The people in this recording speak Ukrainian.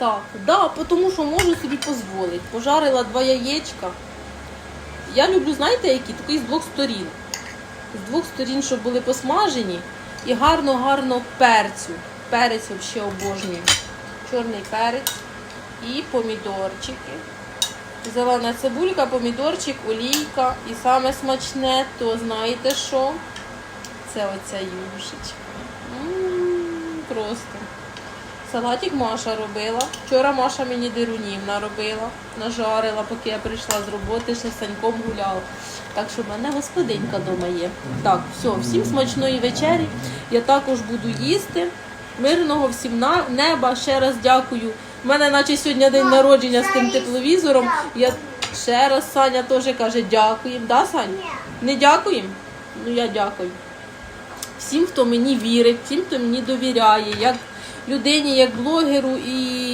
Так, да, тому що можу собі дозволити. Пожарила два яєчка. Я люблю, знаєте, які? Такий з двох сторін. З двох сторін, щоб були посмажені. І гарно-гарно перцю. Перець взагалі обожнюю. Чорний перець і помідорчики. Зелена цибулька, помідорчик, олійка. І саме смачне, то знаєте що? Це оця юшечка. М, Просто. Салатик Маша робила. Вчора Маша мені дирунів наробила, нажарила, поки я прийшла з роботи, ще Саньком гуляла. Так що в мене господинька вдома є. Так, все, всім смачної вечері. Я також буду їсти. Мирного всім на- неба. Ще раз дякую. У мене наче сьогодні день народження з тим тепловізором. Я ще раз Саня теж каже дякуємо. Да, Сань? Не дякуємо? Ну я дякую. Всім, хто мені вірить, всім, хто мені довіряє, як людині, як блогеру і